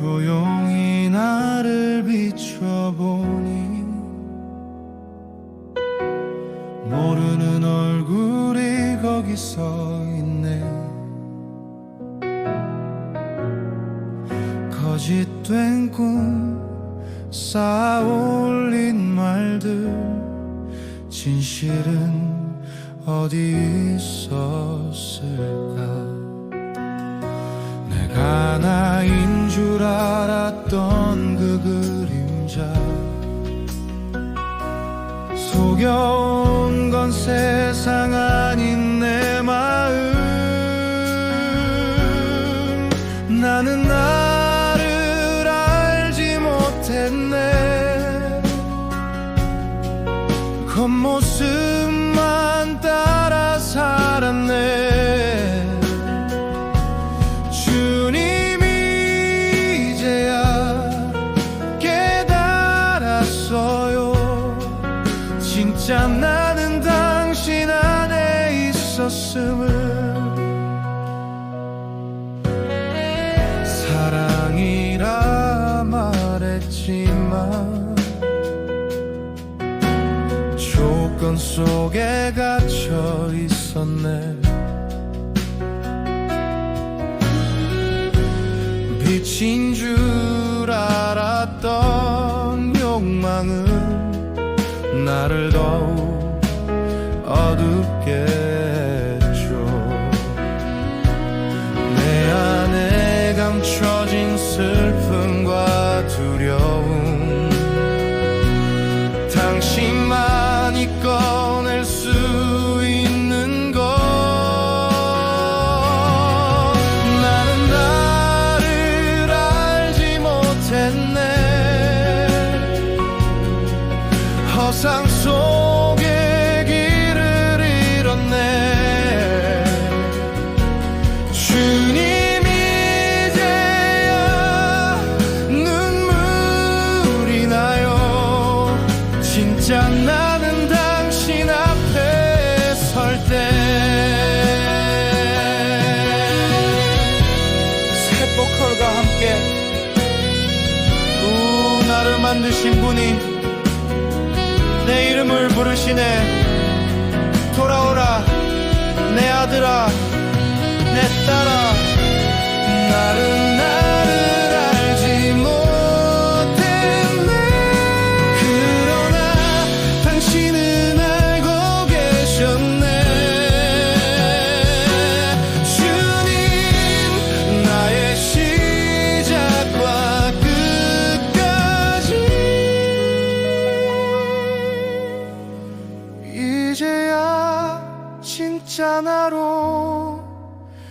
조용히 나를 비춰보니 모르는 얼굴이 거기 서 있네. 거짓된 꿈 쌓아올린 말들 진실은 어디 있었을까? 내가 나 속여온 건 세상 아닌 내 마음. 나는 나를 알지 못했네. 겉모습만 따라 살았네 진짜 나는 당신 안에 있었음을 사랑이라 말했지만 조건 속에 갇혀 있었네. 빛인 줄 알았던 욕망은 나를 더욱 어둡게 속에 길을 잃었네. 주님 이제야 눈물이 나요. 진짜 나는 당신 앞에 설 때 새 보컬과 함께 우 나를 만드신 분이 부르시네. 돌아오라. 내 아들아. 내 딸아 이제야 진짜 나로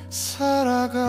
살아가